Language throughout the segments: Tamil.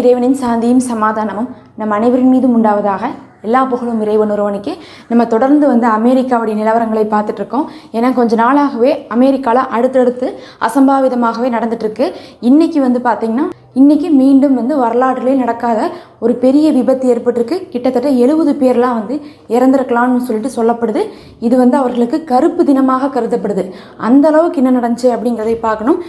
இறைவனின் சாந்தியும் சமாதானமும் நம் அனைவரின் மீதும் உண்டாவதாக எல்லா புகழும் இறைவன் ஒருவனுக்கு. நம்ம தொடர்ந்து வந்து அமெரிக்காவுடைய நிலவரங்களை பார்த்துட்டு இருக்கோம் ஏன்னா கொஞ்ச நாளாகவே அமெரிக்காவில் அடுத்தடுத்து அசம்பாவிதமாகவே நடந்துட்டுருக்கு. இன்னைக்கு வந்து பார்த்திங்கன்னா இன்றைக்கி மீண்டும் வந்து வரலாற்றிலே நடக்காத ஒரு பெரிய விபத்து ஏற்பட்டிருக்கு. கிட்டத்தட்ட எழுபது பேர்லாம் வந்து இறந்துருக்கலாம்னு சொல்லிட்டு சொல்லப்படுது. இது வந்து அவர்களுக்கு கருப்பு தினமாக கருதப்படுது. அந்த அளவுக்கு என்ன நடந்துச்சு அப்படிங்கிறதை பார்க்கணும்.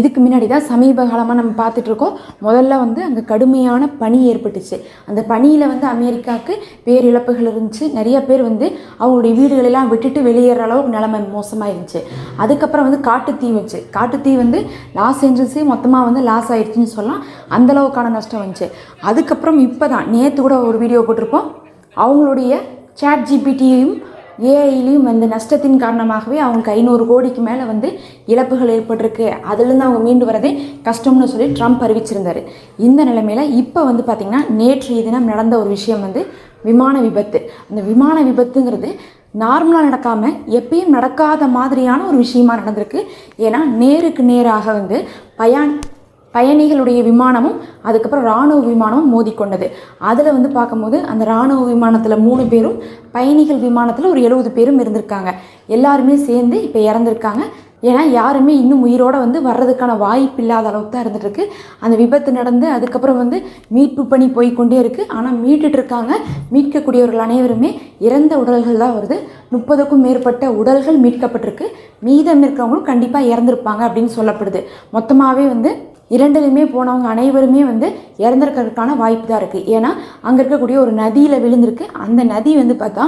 இதுக்கு முன்னாடி தான் சமீப காலமாக நம்ம பார்த்துட்ருக்கோம் முதல்ல வந்து அங்கே கடுமையான பனி ஏற்பட்டுச்சு. அந்த பனியில் வந்து அமெரிக்காவுக்கு பேரிழப்புகள் இருந்துச்சு. நிறைய பேர் வந்து அவங்களுடைய வீடுகளெல்லாம் விட்டுட்டு வெளியேற அளவுக்கு நிலைமை மோசமாக இருந்துச்சு அதுக்கப்புறம் வந்து காட்டுத்தீ வச்சு காட்டுத்தீ வந்து லாஸ் ஏஞ்சல்ஸே மொத்தமாக வந்து லாஸ் ஆயிடுச்சுன்னு சொல்லலாம். அந்த அளவுக்கான நஷ்டம் வந்துச்சு. அதுக்கப்புறம் இப்போ தான் நேற்று கூட ஒரு வீடியோ போட்டிருப்போம். அவங்களுடைய சேட் ஜிபிடியையும் ஏஐலையும் வந்து நஷ்டத்தின் காரணமாகவே அவங்களுக்கு ஐநூறு கோடிக்கு மேலே வந்து இழப்புகள் ஏற்பட்டிருக்கு. அதுலேருந்து அவங்க மீண்டு வரதே கஷ்டம்னு சொல்லி ட்ரம்ப் அறிவிச்சிருந்தாரு. இந்த நிலைமையில் இப்போ வந்து பார்த்திங்கன்னா நேற்றைய தினம் நடந்த ஒரு விஷயம் வந்து விமான விபத்து. அந்த விமான விபத்துங்கிறது நார்மலாக நடக்காமல் எப்பயும் நடக்காத மாதிரியான ஒரு விஷயமா நடந்திருக்கு. ஏன்னா நேருக்கு நேராக வந்து பயான் பயணிகளுடைய விமானமும் அதுக்கப்புறம் இராணுவ விமானமும் மோதிக்கொண்டது. அதில் வந்து பார்க்கும்போது அந்த இராணுவ விமானத்தில் மூணு பேரும் பயணிகள் விமானத்தில் ஒரு எழுபது பேரும் இருந்திருக்காங்க. எல்லாருமே சேர்ந்து இப்போ இறந்துருக்காங்க. ஏன்னா யாருமே இன்னும் உயிரோடு வந்து வர்றதுக்கான வாய்ப்பு இல்லாத அளவுக்கு தான் இருந்துகிட்ருக்கு அந்த விபத்து நடந்து அதுக்கப்புறம் வந்து மீட்பு பணி போய்க்கொண்டே இருக்குது ஆனால் மீட்டுட்டு இருக்காங்க மீட்கக்கூடியவர்கள் அனைவருமே இறந்த உடல்கள் தான் வருது. முப்பதுக்கும் மேற்பட்ட உடல்கள் மீட்கப்பட்டிருக்கு. மீதம் இருக்கிறவங்களும் கண்டிப்பாக இறந்துருப்பாங்க அப்படின்னு சொல்லப்படுது. மொத்தமாகவே வந்து இரண்டுலையுமே போனவங்க அனைவருமே வந்து இறந்துருக்கிறதுக்கான வாய்ப்பு தான் இருக்குது ஏன்னா அங்கே இருக்கக்கூடிய ஒரு நதியில் விழுந்திருக்கு. அந்த நதி வந்து பார்த்தா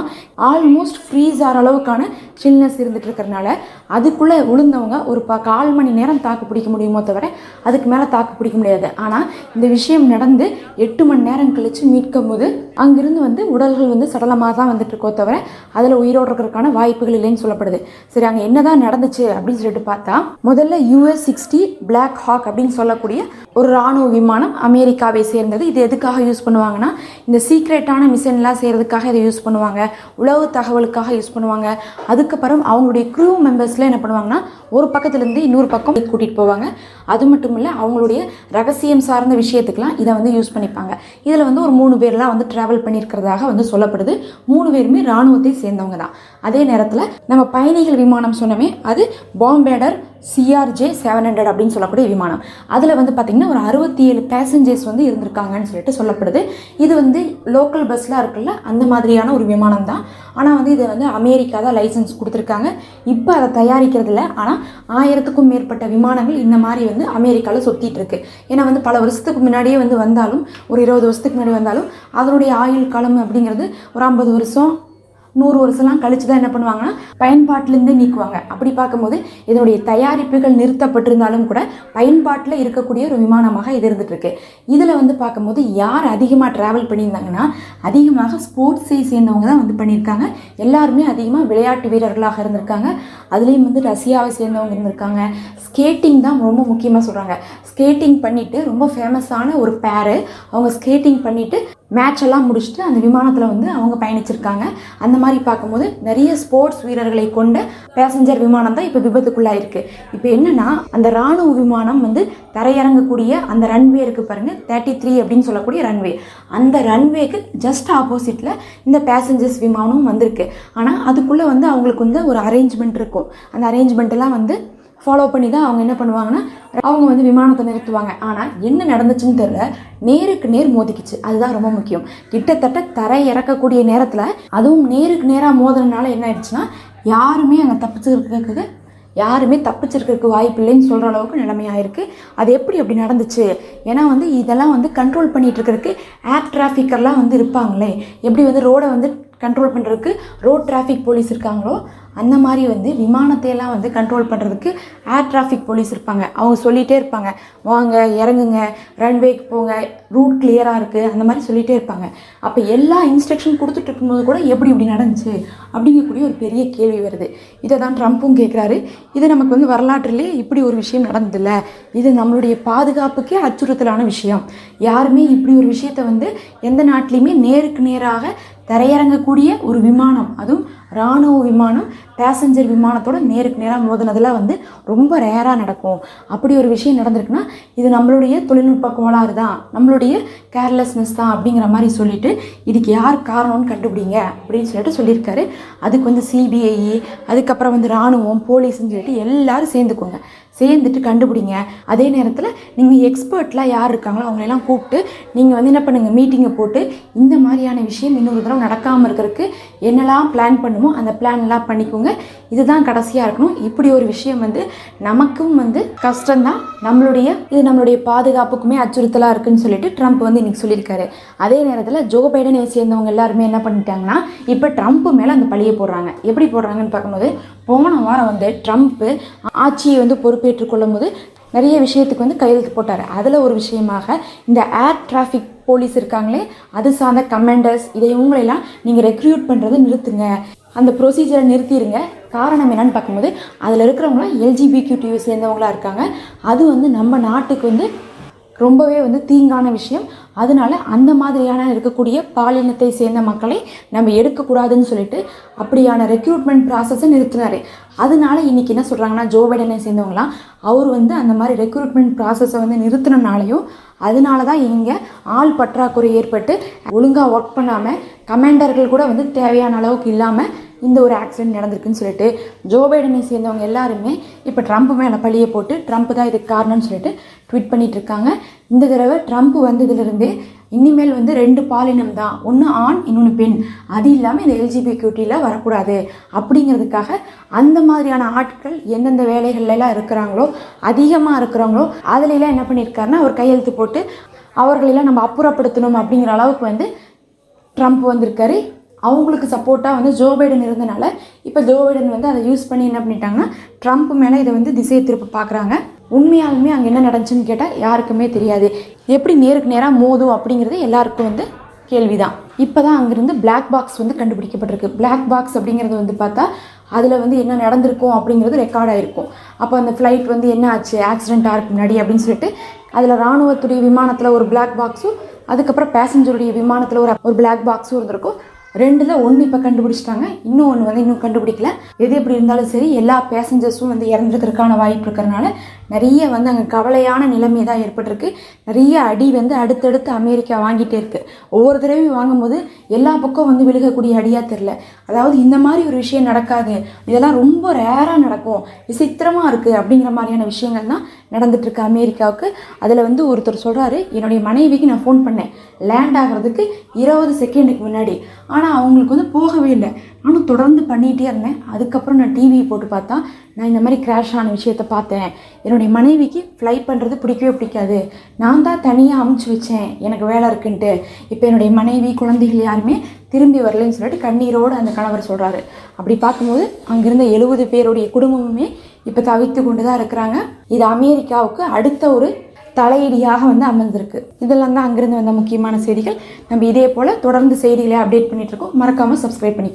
ஆல்மோஸ்ட் ஃப்ரீஸ் ஆகிற அளவுக்கான சில்னஸ் இருந்துட்டு இருக்கிறனால அதுக்குள்ளே விழுந்தவங்க ஒரு ப கால் மணி நேரம் தாக்கு பிடிக்க முடியுமோ தவிர அதுக்கு மேலே தாக்கு பிடிக்க முடியாது. ஆனால் இந்த விஷயம் நடந்து எட்டு மணி நேரம் கழித்து மீட்கும் போது அங்கிருந்து வந்து உடல்கள் வந்து சடலமாக தான் வந்துட்டு இருக்கோ தவிர அதில் உயிரோடு இருக்கிறதுக்கான வாய்ப்புகள் இல்லைன்னு சொல்லப்படுது. சரி அங்கே என்னதான் நடந்துச்சு அப்படின்னு சொல்லிட்டு பார்த்தா முதல்ல யூஎஸ் சிக்ஸ்டி பிளாக் ஹாக் அப்படின்னு சொல்லக்கூடிய ஒரு இராணுவ விமானம் அமெரிக்காவை சேர்ந்தது. இது எதுக்காக யூஸ் பண்ணுவாங்கன்னா இந்த சீக்ரெட்டான மிஷன்லாம் செய்கிறதுக்காக இதை யூஸ் பண்ணுவாங்க. உளவு தகவலுக்காக யூஸ் பண்ணுவாங்க. அதுக்கு அதுக்கப்புறம் அவங்களுடைய க்ரூ மெம்பர்ஸில் என்ன பண்ணுவாங்கன்னா ஒரு பக்கத்துலேருந்து இன்னொரு பக்கம் கூட்டிகிட்டு போவாங்க. அது மட்டும் இல்லை அவங்களுடைய ரகசியம் சார்ந்த விஷயத்துக்கெலாம் இதை வந்து யூஸ் பண்ணிப்பாங்க. இதில் வந்து ஒரு மூணு பேர்லாம் வந்து ட்ராவல் பண்ணியிருக்கிறதாக வந்து சொல்லப்படுது. மூணு பேருமே இராணுவத்தை சேர்ந்தவங்க தான். அதே நேரத்தில் நம்ம பயணிகள் விமானம் சொன்னமே அது பாம்பேடர் சிஆர்ஜே செவன் ஹண்ட்ரட் அப்படின்னு சொல்லக்கூடிய விமானம். அதில் வந்து பார்த்திங்கன்னா ஒரு அறுபத்தி ஏழு பேசஞ்சர்ஸ் வந்து இருந்திருக்காங்கன்னு சொல்லிட்டு சொல்லப்படுது. இது வந்து லோக்கல் பஸ்லாம் இருக்குல்ல அந்த மாதிரியான ஒரு விமானம் தான் ஆனால் வந்து இதை வந்து அமெரிக்கா தான் லைசன்ஸ் கொடுத்துருக்காங்க. இப்போ அதை தயாரிக்கிறதுல ஆனால் ஆயிரத்துக்கும் மேற்பட்ட விமானங்கள் இந்த மாதிரி வந்து அமெரிக்காவில் சுற்றிட்டு இருக்கு. ஏன்னா வந்து பல வருஷத்துக்கு முன்னாடியே வந்து வந்தாலும் ஒரு இருபது வருஷத்துக்கு முன்னாடி வந்தாலும் அதனுடைய ஆயுள் காலம் அப்படிங்கிறது ஒரு ஐம்பது வருஷம் நூறு வருஷம்லாம் கழிச்சு தான் என்ன பண்ணுவாங்கன்னா பயன்பாட்டிலேருந்தே நீக்குவாங்க. அப்படி பார்க்கும்போது இதனுடைய தயாரிப்புகள் நிறுத்தப்பட்டிருந்தாலும் கூட பயன்பாட்டில் இருக்கக்கூடிய ஒரு விமானமாக இது இருந்துகிட்ருக்கு இதில் வந்து பார்க்கும்போது யார் அதிகமாக ட்ராவல் பண்ணியிருந்தாங்கன்னா அதிகமாக ஸ்போர்ட்ஸை சேர்ந்தவங்க தான் வந்து பண்ணியிருக்காங்க. எல்லாருமே அதிகமாக விளையாட்டு வீரர்களாக இருந்திருக்காங்க. அதுலேயும் வந்து ரஷ்யாவை சேர்ந்தவங்க இருந்திருக்காங்க. ஸ்கேட்டிங் தான் ரொம்ப முக்கியமாக சொல்கிறாங்க ஸ்கேட்டிங் பண்ணிவிட்டு ரொம்ப ஃபேமஸான ஒரு பேரு அவங்க ஸ்கேட்டிங் பண்ணிவிட்டு மேட்ச் எல்லாம் முடிச்சுட்டு அந்த விமானத்தில் வந்து அவங்க பயணிச்சிருக்காங்க. அந்த மாதிரி பார்க்கும்போது நிறைய ஸ்போர்ட்ஸ் வீரர்களை கொண்ட பேசஞ்சர் விமானம் தான் இப்போ விபத்துக்குள்ளாயிருக்கு. இப்போ என்னென்னா அந்த ராணுவ விமானம் வந்து தரையிறங்கக்கூடிய அந்த ரன்வே இருக்குது பாருங்கள் தேர்ட்டி த்ரீ அப்படின்னு சொல்லக்கூடிய ரன்வே அந்த ரன்வேக்கு ஜஸ்ட் ஆப்போசிட்டில் இந்த பேசஞ்சர்ஸ் விமானம் வந்திருக்கு. ஆனால் அதுக்குள்ளே வந்து அவங்களுக்கு வந்து ஒரு அரேஞ்ச்மெண்ட் இருக்கும். அந்த அரேஞ்ச்மெண்ட்டெல்லாம் வந்து ஃபாலோ பண்ணி தான் அவங்க என்ன பண்ணுவாங்கன்னா அவங்க வந்து விமானத்தை நிறுத்துவாங்க. ஆனால் என்ன நடந்துச்சுன்னு தெரில நேருக்கு நேர் மோதிக்குச்சு. அதுதான் ரொம்ப முக்கியம். கிட்டத்தட்ட தரை இறக்கக்கூடிய நேரத்தில் அதுவும் நேருக்கு நேராக மோதினால என்ன ஆயிடுச்சுன்னா யாருமே அங்கே தப்பிச்சிருக்கிறதுக்கு யாருமே தப்பிச்சிருக்கிறதுக்கு வாய்ப்பு இல்லைன்னு சொல்கிற அளவுக்கு நிலைமையாயிருக்கு. அது எப்படி அப்படி நடந்துச்சு? ஏன்னா வந்து இதெல்லாம் வந்து கண்ட்ரோல் பண்ணிகிட்டு இருக்கிறதுக்கு ஏர் டிராஃபிக்கர்லாம் வந்து இருப்பாங்களே. எப்படி வந்து ரோடை வந்து கண்ட்ரோல் பண்ணுறதுக்கு ரோட் டிராஃபிக் போலீஸ் இருக்காங்களோ அந்த மாதிரி வந்து விமானத்தையெல்லாம் வந்து கண்ட்ரோல் பண்ணுறதுக்கு ஏர் டிராஃபிக் போலீஸ் இருப்பாங்க. அவங்க சொல்லிகிட்டே இருப்பாங்க. வாங்க இறங்குங்க ரன்வேக்கு போங்க ரூட் கிளியராக இருக்குது அந்த மாதிரி சொல்லிகிட்டே இருப்பாங்க. அப்போ எல்லா இன்ஸ்ட்ரக்ஷன் கொடுத்துட்டு இருக்கும்போது கூட எப்படி இப்படி நடந்துச்சு அப்படிங்கக்கூடிய ஒரு பெரிய கேள்வி வருது. இதை தான் ட்ரம்ப்பும் கேட்குறாரு இது நமக்கு வந்து வரலாற்றுலேயே இப்படி ஒரு விஷயம் நடந்ததில்ல இது நம்மளுடைய பாதுகாப்புக்கே அச்சுறுத்தலான விஷயம். யாருமே இப்படி ஒரு விஷயத்தை வந்து எந்த நாட்டிலையுமே நேருக்கு நேராக தரையிறங்கக்கூடிய ஒரு விமானம். அதுவும் இராணுவ விமானம் பேசஞ்சர் விமானத்தோட நேருக்கு நேராக மோதினதெல்லாம் வந்து ரொம்ப ரேராக நடக்கும். அப்படி ஒரு விஷயம் நடந்திருக்குன்னா இது நம்மளுடைய தொழில்நுட்ப கோளாறு தான் நம்மளுடைய கேர்லெஸ்னஸ் தான் அப்படிங்கிற மாதிரி சொல்லிட்டு இதுக்கு யார் காரணம்னு கண்டுபிடிங்க அப்படின்னு சொல்லிட்டு சொல்லியிருக்காரு. அதுக்கு வந்து சிபிஐ அதுக்கப்புறம் வந்து இராணுவம் போலீஸ்ன்னு சொல்லிட்டு எல்லாரும் சேர்ந்துக்கோங்க. சேர்ந்துட்டு கண்டுபிடிங்க. அதே நேரத்தில் நீங்கள் எக்ஸ்பர்ட்லாம் யார் இருக்காங்களோ அவங்களெல்லாம் கூப்பிட்டு நீங்கள் வந்து என்ன பண்ணுங்கள் மீட்டிங்கை போட்டு இந்த மாதிரியான விஷயம் இன்னொரு தடவை நடக்காமல் இருக்கிறதுக்கு என்னெல்லாம் பிளான் பண்ணுமோ அந்த பிளான்லாம் பண்ணிக்கோங்க. இதுதான் கடைசியாக இருக்கணும். இப்படி ஒரு விஷயம் வந்து நமக்கும் வந்து கஷ்டம்தான். நம்மளுடைய இது நம்மளுடைய பாதுகாப்புக்குமே அச்சுறுத்தலாக இருக்குன்னு சொல்லிட்டு ட்ரம்ப் வந்து இன்றைக்கி சொல்லியிருக்காரு. அதே நேரத்தில் ஜோ பைடனை சேர்ந்தவங்க எல்லாருமே என்ன பண்ணிட்டாங்கன்னா இப்போ ட்ரம்ப் மேலே அந்த பழியை போடுறாங்க. எப்படி போடுறாங்கன்னு பார்க்கும்போது போன வாரம் வந்து ட்ரம்ப்பு ஆட்சியை வந்து பொறுப்பேற்றுக் கொள்ளும்போது நிறைய விஷயத்துக்கு வந்து கையெழுத்து போட்டார். அதில் ஒரு விஷயமாக இந்த ஏர் டிராஃபிக் போலீஸ் இருக்காங்களே அது சார்ந்த கமாண்டர்ஸ் இதை இவங்களெல்லாம் நீங்கள் ரெக்ரூட் பண்ணுறதை நிறுத்துங்க. அந்த ப்ரொசீஜரை நிறுத்திடுங்க காரணம் என்னன்னு பார்க்கும்போது அதில் இருக்கிறவங்களாம் எல்ஜிபிக்யூடிவை சேர்ந்தவங்களா இருக்காங்க. அது வந்து நம்ம நாட்டுக்கு வந்து ரொம்பவே வந்து தீங்கான விஷயம். அதனால அந்த மாதிரியான இருக்கக்கூடிய பாலினத்தை சேர்ந்த மக்களை நம்ம எடுக்கக்கூடாதுன்னு சொல்லிட்டு அப்படியான ரெக்ரூட்மெண்ட் ப்ராசஸை நிறுத்தினார். அதனால இன்னைக்கு என்ன சொல்கிறாங்கன்னா ஜோ பைடனை சேர்ந்தவங்களாம் அவர் வந்து அந்த மாதிரி ரெக்ரூட்மெண்ட் ப்ராசஸை வந்து நிறுத்தினாலையும் அதனால தான் இங்கே ஆள் பற்றாக்குறை ஏற்பட்டு ஒழுங்காக ஒர்க் பண்ணாமல் கமாண்டர்கள் கூட வந்து தேவையான அளவுக்கு இல்லாமல் இந்த ஒரு ஆக்சிடென்ட் நடந்திருக்குன்னு சொல்லிட்டு ஜோ பைடனை சேர்ந்தவங்க எல்லாருமே இப்போ ட்ரம்ப் மேலே பழியை போட்டு ட்ரம்ப் தான் இதுக்கு காரணம்னு சொல்லிட்டு ட்வீட் பண்ணிகிட்டு இருக்காங்க. இந்த தடவை ட்ரம்ப் வந்ததுலேருந்தே இனிமேல் வந்து ரெண்டு பாலினம் தான் ஒன்று ஆண் இன்னொன்று பெண். அது இல்லாமல் இந்த எல்ஜிபி கியூட்டியில் வரக்கூடாது. அப்படிங்கிறதுக்காக அந்த மாதிரியான ஆட்கள் எந்தெந்த வேலைகள்லாம் இருக்கிறாங்களோ அதிகமாக இருக்கிறாங்களோ அதுலலாம் என்ன பண்ணியிருக்காருன்னா அவர் கையெழுத்து போட்டு அவர்களெல்லாம் நம்ம அப்புறப்படுத்தணும் அப்படிங்கிற அளவுக்கு வந்து ட்ரம்ப் வந்திருக்காரு. அவங்களுக்கு சப்போர்ட்டாக வந்து ஜோ பைடன் இருந்தனால இப்போ ஜோ பைடன் வந்து அதை யூஸ் பண்ணி என்ன பண்ணிட்டாங்கன்னா ட்ரம்ப் மேலே இதை வந்து திசையை திருப்ப பார்க்குறாங்க உண்மையாலுமே அங்கே என்ன நடந்துச்சுன்னு கேட்டால் யாருக்குமே தெரியாது. எப்படி நேருக்கு நேராக மோதும் அப்படிங்கிறது எல்லாருக்கும் வந்து கேள்விதான். இப்போ தான் அங்கேருந்து பிளாக் பாக்ஸ் வந்து கண்டுபிடிக்கப்பட்டிருக்கு. பிளாக் பாக்ஸ் அப்படிங்கிறது வந்து பார்த்தா அதில் வந்து என்ன நடந்திருக்கும் அப்படிங்கிறது ரெக்கார்ட் ஆகிருக்கும் அப்போ அந்த ஃப்ளைட் வந்து என்ன ஆச்சு? ஆக்சிடென்ட் ஆகிறதுக்கு முன்னாடி அப்படின்னு சொல்லிட்டு அதில் ராணுவத்துடைய விமானத்தில் ஒரு பிளாக் பாக்ஸும் அதுக்கப்புறம் பேசஞ்சருடைய விமானத்தில் ஒரு ஒரு பிளாக் பாக்ஸும் இருந்திருக்கும். ரெண்டில் ஒன்று இப்போ கண்டுபிடிச்சிட்டாங்க. இன்னும் ஒன்று வந்து இன்னும் கண்டுபிடிக்கல. எது எப்படி இருந்தாலும் சரி எல்லா பேசஞ்சர்ஸும் வந்து இறந்துருக்கிறதுக்கான வாய்ப்பு இருக்கிறனால நிறைய வந்து அங்கே கவலையான நிலைமை தான் ஏற்பட்டிருக்கு. நிறைய அடி வந்து அடுத்தடுத்து அமெரிக்கா வாங்கிட்டே இருக்கு. ஒவ்வொரு தடவையும் வாங்கும்போது எல்லா பக்கம் வந்து விழுகக்கூடிய அடியாக தெரில அதாவது இந்த மாதிரி ஒரு விஷயம் நடக்காது. இதெல்லாம் ரொம்ப ரேராக நடக்கும். விசித்திரமாக இருக்குது அப்படிங்கிற மாதிரியான விஷயங்கள் தான் நடந்துட்டுருக்கு அமெரிக்காவுக்கு. அதில் வந்து ஒருத்தர் சொல்கிறாரு என்னுடைய மனைவிக்கு நான் ஃபோன் பண்ணேன். லேண்ட் ஆகிறதுக்கு இருபது செகண்டுக்கு முன்னாடி. ஆனால் அவங்களுக்கு வந்து போகவே இல்லை. நானும் தொடர்ந்து பண்ணிகிட்டே இருந்தேன். அதுக்கப்புறம் நான் டிவி போட்டு பார்த்தா நான் இந்த மாதிரி கிராஷ் ஆன விஷயத்த பார்த்தேன். என்னுடைய மனைவிக்கு ஃப்ளை பண்ணுறது பிடிக்கவே பிடிக்காது. நான் தான் தனியாக அமுச்சு வச்சேன். எனக்கு வேலை இருக்குன்ட்டு. இப்போ என்னுடைய மனைவி குழந்தைகள் யாருமே திரும்பி வரலன்னு சொல்லிட்டு கண்ணீரோடு அந்த கணவர் சொல்கிறாரு அப்படி பார்க்கும்போது அங்கிருந்த எழுபது பேருடைய குடும்பமுமே இப்போ தவித்து கொண்டு தான் இருக்கிறாங்க. இது அமெரிக்காவுக்கு அடுத்த ஒரு தலையீடியாக வந்து அமர்ந்திருக்கு. இதெல்லாம் தான் அங்கிருந்து வந்த முக்கியமான செய்திகள். நம்ம இதே போல் தொடர்ந்து செய்திகளை அப்டேட் பண்ணிட்டு இருக்கோம். மறக்காமல் சப்ஸ்கிரைப் பண்ணி